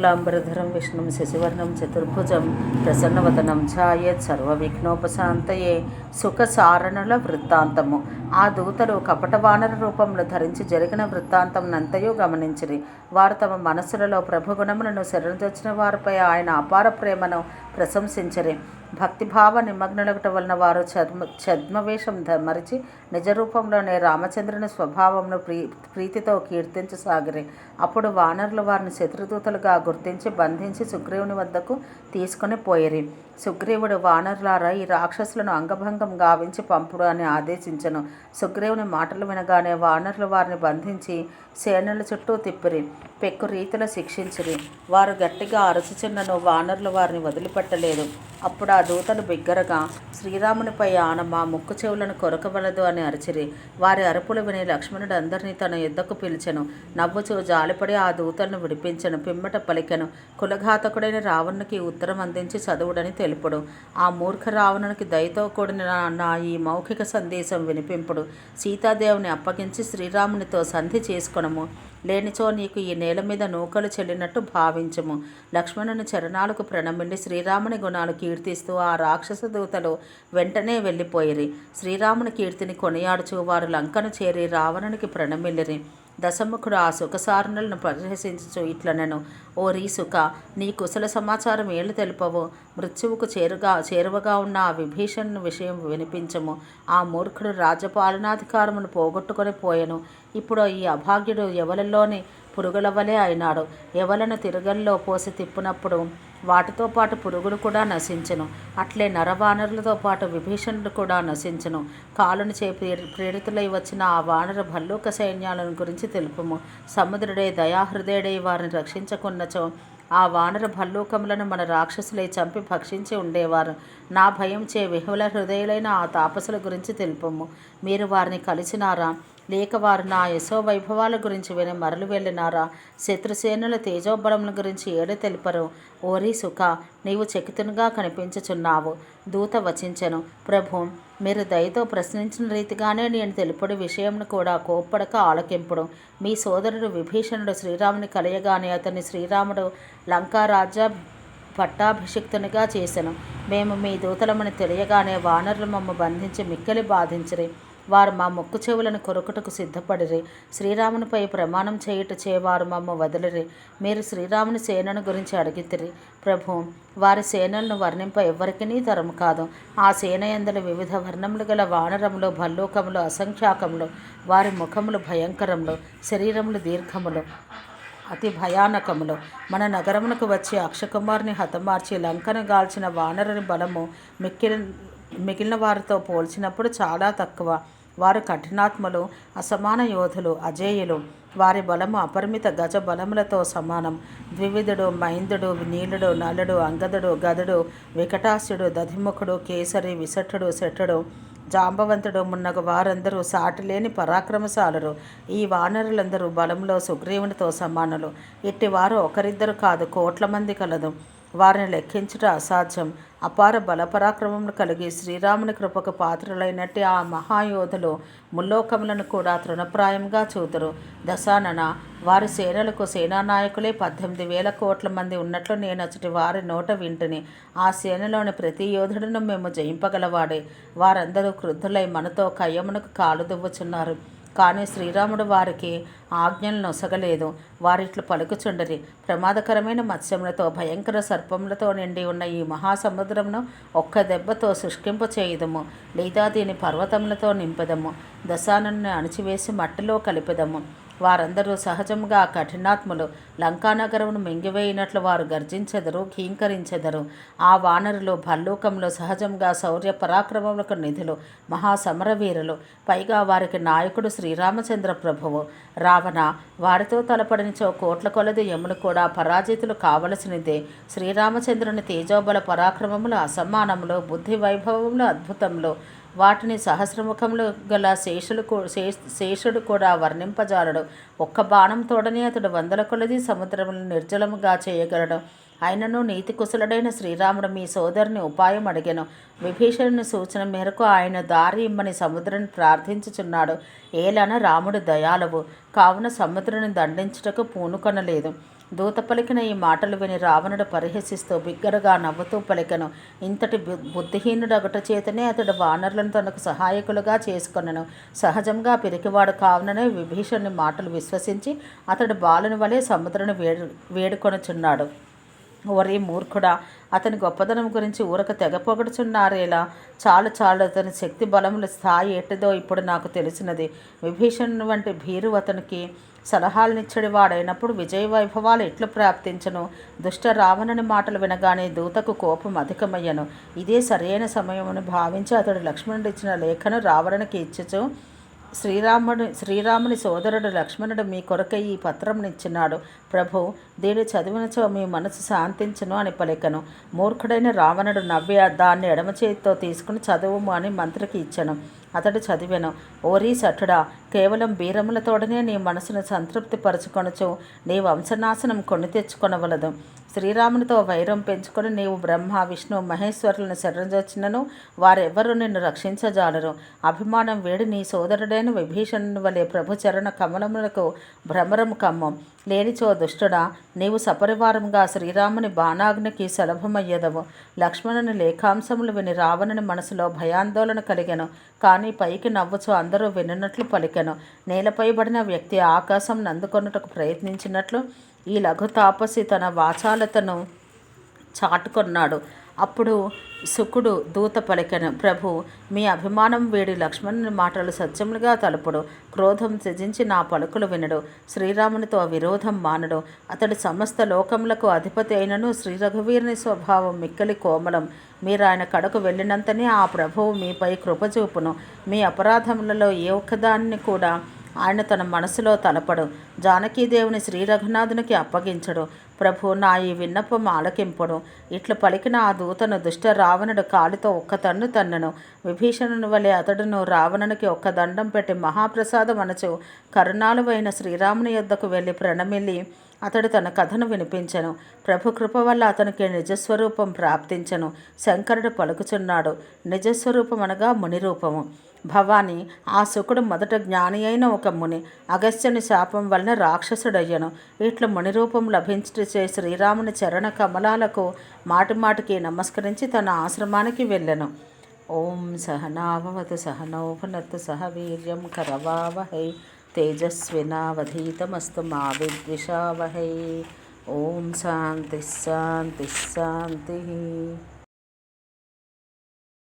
శుక్లాంబరధరం విష్ణుం శశివర్ణం చతుర్భుజం ప్రసన్నవదనం ఛాయత్ సర్వవిఘ్నోపశాంతయే సుఖసారణుల వృత్తాంతము ఆ దూతలు కపట వానర రూపంలో ధరించి జరిగిన వృత్తాంతం నంతయు గమనించిరి. వారు తమ మనస్సులలో ప్రభుగుణములను శరణించిన వారిపై ఆయన అపార ప్రేమను ప్రశంసించరి. భక్తిభావ నిమగ్నులగట వలన వారు ఛద్మ ఛద్మవేషం మరిచి నిజ రూపంలోనే రామచంద్రుని స్వభావంను ప్రీ ప్రీతితో కీర్తించసాగిరి అప్పుడు వానరులు వారిని శత్రుదూతలుగా గుర్తించి బంధించి సుగ్రీవుని వద్దకు తీసుకుని పోయిరి. సుగ్రీవుడు వానరులారా ఈ రాక్షసులను అంగభంగం గావించి పంపుడు అని ఆదేశించను. సుగ్రీవుని మాటలు వినగానే వానరులు వారిని బంధించి సేనల చుట్టూ తిప్పిరి పెక్కు రీతిలో శిక్షించిరి. వారు గట్టిగా అరచుచున్నను వానరులు వారిని వదిలిపెట్టలేదు. అప్పుడు ఆ దూతలు బిగ్గరగా శ్రీరామునిపై ఆన మా ముక్కు చెవులను కొరకవలదు అని అరిచిరి. వారి అరుపులు విని లక్ష్మణుడు అందరినీ తన యుద్ధకు పిలిచెను. నవ్వుచూ జాలిపడి ఆ దూతలను విడిపించెను పిమ్మట పలికెను. కులఘాతకుడైన రావణునికి ఉత్తరం అందించి చదువుడని తెలుపుడు. ఆ మూర్ఖ రావణునికి దయతో కూడిన నా- ఈ మౌఖిక సందేశం వినిపింపుడు. సీతాదేవిని అప్పగించి శ్రీరామునితో సంధి చేసుకొనము. లేనిచో నీకు ఈ నేల మీద నూకలు చెల్లినట్టు భావించము. లక్ష్మణుని చరణాలకు ప్రణమిల్లి శ్రీరాముని గుణాలు కీర్తిస్తూ ఆ రాక్షస దూతలు వెంటనే వెళ్ళిపోయిరి. శ్రీరాముని కీర్తిని కొనియాడుచు వారు లంకను చేరి రావణునికి ప్రణమిల్లిరి. దశముఖుడు ఆ సుఖసారణలను ప్రదర్శించు ఇట్లనను. ఓ రీసుక నీ కుశల సమాచారం ఏళ్ళు తెలుపవు? మృత్యువుకు చేరుగా చేరువగా ఉన్న ఆ విభీషణుని విషయం వినిపించము. ఆ మూర్ఖుడు రాజ్యపాలనాధికారమును పోగొట్టుకొని పోయెను. ఇప్పుడు ఈ అభాగ్యుడు ఎవరిలోని పురుగుల వలె అయినాడు. ఎవలను తిరగల్లో పోసి తిప్పినప్పుడు వాటితో పాటు పురుగులు కూడా నశించను. అట్లే నరవానరులతో పాటు విభీషణుడు కూడా నశించను. కాలుని చే ప్రేరితులై వచ్చిన ఆ వానర భల్లూక సైన్యాలను గురించి తెలుపుము. సముద్రుడే దయాహృదయుడై వారిని రక్షించకున్నచో ఆ వానర భల్లూకములను మన రాక్షసులై చంపి భక్షించి ఉండేవారు. నా భయం చే విహుల హృదయులైన ఆ తాపసుల గురించి తెలుపము. మీరు వారిని కలిసినారా? లేక వారు నా యశో వైభవాల గురించి విని మరలు వెళ్ళినారా? శత్రుసేనుల తేజోబలముల గురించి ఏడు తెలిపరు? ఓరి సుఖ నీవు చకితునుగా కనిపించుచున్నావు. దూత వచించెను ప్రభు మీరు దయతో ప్రశ్నించిన రీతిగానే నేను తెలుపుడు విషయంను కూడా కోప్పడక ఆలకింపుడు. మీ సోదరుడు విభీషణుడు శ్రీరాముని కలియగానే అతన్ని శ్రీరాముడు లంకారాజ్య పట్టాభిషిక్తునిగా చేసెను. మేము మీ దూతలమని తెలియగానే వానరులు మమ్మ బంధించి మిక్కిలి బాధించిరి. వారు మా ముక్కు చెవులను కొరుకుటకు సిద్ధపడిరి. శ్రీరామునిపై ప్రమాణం చేయుట చేవారు మమ్మ వదిలిరి. మీరు శ్రీరాముని సేనను గురించి అడిగితిరి. ప్రభు వారి సేనలను వర్ణింప ఎవ్వరికీ తరం కాదు. ఆ సేన ఎందలు వివిధ వర్ణములు గల వానరములు భల్లూకములు అసంఖ్యాకములు వారి ముఖములు భయంకరములు శరీరములు దీర్ఘములు అతి భయానకములు. మన నగరమునకు వచ్చి అక్షకుమార్ని హతమార్చి లంకను గాల్చిన వానరుని బలము మిక్కిలి మిగిలిన వారితో పోల్చినప్పుడు చాలా తక్కువ. వారు కఠినాత్మలు అసమాన యోధులు అజేయులు. వారి బలము అపరిమిత గజ బలములతో సమానం. ద్వివిధుడు మైందుడు నీలుడు నలుడు అంగదుడు గదుడు వికటాసుడు దధిముఖుడు కేసరి విసట్టుడు శఠుడు జాంబవంతుడు మున్నగు వారందరూ సాటిలేని పరాక్రమశాలురు. ఈ వానరులందరూ బలంలో సుగ్రీవునితో సమానులు. ఇట్టి వారు ఒకరిద్దరు కాదు కోట్ల మంది కలదు. వారిని లెక్కించుట అసాధ్యం. అపార బలపరాక్రమములు కలిగి శ్రీరాముని కృపకు పాత్రలైనట్టే ఆ మహాయోధులు ముల్లోకములను కూడా తృణప్రాయంగా చూతురు దశానన వారి సేనలకు సేనానాయకులే పద్దెనిమిది వేల కోట్ల మంది ఉన్నట్లు నేను అచ్చటి వారి నోట వింటిని. ఆ సేనలోని ప్రతి యోధుడును మేము జయింపగలవాడే. వారందరూ క్రుద్ధులై మనతో కయ్యమునకు కాలు దువ్వుచున్నారు. కానీ శ్రీరాముడు వారికి ఆజ్ఞలు నొసగలేదు. వారిట్లు పలుకుచుండరి. ప్రమాదకరమైన మత్స్యములతో భయంకర సర్పములతో నిండి ఉన్న ఈ మహాసముద్రమును ఒక్క దెబ్బతో శుష్కింపు చేయుదము లేదా దీని పర్వతములతో నింపదము. దశానుని అణిచివేసి మట్టిలో కలిపెదము. వారందరూ సహజంగా కఠినాత్ములు. లంకానగరమును మింగివేయినట్లు వారు గర్జించెదరు కీంకరించెదరు ఆ వానరులు భల్లూకంలో సహజంగా శౌర్య పరాక్రమములకు నిధులు మహాసమరవీరులు. పైగా వారికి నాయకుడు శ్రీరామచంద్ర ప్రభువు. రావణ వారితో తలపడినచో కోట్ల కొలది యములు కూడా పరాజితులు కావలసినదే. శ్రీరామచంద్రుని తేజోబల పరాక్రమములు అసమానములు బుద్ధి వైభవములు అద్భుతములు. వాటిని సహస్రముఖములు గల శేషులు శేషుడు కూడా వర్ణింపజాలడు. ఒక్క బాణం తోడని అతడు వందల కొలది సముద్రములను నిర్జలముగా చేయగలడు. ఆయనను నీతి కుశలుడైన శ్రీరాముడు మీ సోదరుని ఉపాయం అడిగాను. విభీషణుని సూచన మేరకు ఆయన దారి ఇమ్మని సముద్రుని ప్రార్థించుచున్నాడు. ఏలన రాముడు దయాలవు కావున సముద్రుని దండించుటకు పూనుకొనలేదు. దూత పలికిన ఈ మాటలు విని రావణుడు పరిహసిస్తూ బిగ్గరగా నవ్వుతూ పలికను. ఇంతటి బు- బుద్ధిహీనుడగుట చేతనే అతడు వానరులను తనకు సహాయకులుగా చేసుకొనను. సహజంగా పిరికివాడు కావుననే విభీషణుని మాటలు విశ్వసించి అతడు బాలుని వలె సముద్రను వేడు వేడుకొనుచున్నాడు. ఒరే మూర్ఖుడా అతని గొప్పదనం గురించి ఊరక తెగపొగడుచున్నారేలా చాలు చాలు అతని శక్తి బలముల స్థాయి ఎట్టదో ఇప్పుడు నాకు తెలిసినది. విభీషణుని వంటి భీరు అతనికి సలహాలనిచ్చడి వాడైనప్పుడు విజయ వైభవాలు ఎట్లు ప్రాప్తించను? దుష్ట రావణుని మాటలు వినగానే దూతకు కోపం అధికమయ్యను. ఇదే సరైన సమయమని భావించి అతడు లక్ష్మణుడిచ్చిన లేఖను రావణునికి ఇచ్చుచు శ్రీరాముడు శ్రీరాముని సోదరుడు లక్ష్మణుడు మీ కొరకై ఈ పత్రంనిచ్చినాడు ప్రభు దీని చదివినచో మీ మనసు శాంతించును అని పలికను. మూర్ఖుడైన రావణుడు నవ్వి దాన్ని ఎడమ చేతితో తీసుకుని చదువుము అని మంత్రికి ఇచ్చను. అతడు చదివాను ఓరీ సఠుడా కేవలం బీరములతోడనే నీ మనసును సంతృప్తి పరచుకొనచు నీ వంశనాశనం కొని తెచ్చుకొనవలదు. శ్రీరామునితో వైరం పెంచుకొని నీవు బ్రహ్మ విష్ణు మహేశ్వరులను శరణజొచ్చినను వారెవ్వరూ నిన్ను రక్షించజాలరు. అభిమానం వేడి నీ సోదరుడైన విభీషణుని వలె ప్రభు చరణ కమలములకు భ్రమరం కమ్మం లేనిచో దుష్టుడా నీవు సపరివారంగా శ్రీరాముని బాణాగ్నికి సులభమయ్యదవు. లక్ష్మణుని లేఖాంశములు విని రావణుని మనసులో భయాందోళన కలిగెను. కానీ పైకి నవ్వుచు అందరూ వినున్నట్లు పలికెను. నేలపై పడిన వ్యక్తి ఆకాశం నందుకొనుటకు ప్రయత్నించినట్లు ఈ లఘు తాపసి తన వాచాలతను చాటుకొన్నాడు. అప్పుడు శుకుడు దూత పలికెను ప్రభు మీ అభిమానం వేడి లక్ష్మణుని మాటలు సత్యములుగా తలుపుడు. క్రోధం త్యజించి నా పలుకులు వినడు. శ్రీరామునితో విరోధం మానడు. అతడు సమస్త లోకములకు అధిపతి అయినను శ్రీ రఘువీరుని స్వభావం మిక్కలి కోమలం. మీరు ఆయన కడకు వెళ్ళినంతనే ఆ ప్రభువు మీపై కృపచూపును మీ అపరాధములలో ఏ ఒక్కదాన్ని కూడా ఆయన తన మనసులో తలపడు. జానకీదేవుని శ్రీ రఘునాథునికి అప్పగించడు. ప్రభు నా ఈ విన్నపం ఆలకింపుడు. ఇట్లు పలికిన ఆ దూతను దుష్ట రావణుడు కాలితో ఒక్క తన్ను తన్నను. విభీషణుని వలె అతడును రావణునికి ఒక్క దండం పెట్టి మహాప్రసాదం అనచు కరుణాలువైన శ్రీరాముని యొద్దకు వెళ్ళి ప్రణమిల్లి అతడు తన కథను వినిపించెను. ప్రభు కృప వల్ల అతనికి నిజస్వరూపం ప్రాప్తించను. శంకరుడు పలుకుచున్నాడు. నిజస్వరూపం అనగా మునిరూపము. భవాని ఆ శుకుడు మొదట జ్ఞాని అయిన ఒక ముని అగస్త్యుని శాపం వలన రాక్షసుడయ్యను. ఇట్లు ముని రూపం లభించే శ్రీరాముని చరణ కమలాలకు మాటిమాటికి నమస్కరించి తన ఆశ్రమానికి వెళ్ళెను. ఓం సహనాభవతు సహనౌభనతు సహ వీర్యం కరవావహై తేజస్వినావధీతమస్తు మా విద్విషావహై. ఓం శాంతి శాంతి శాంతి.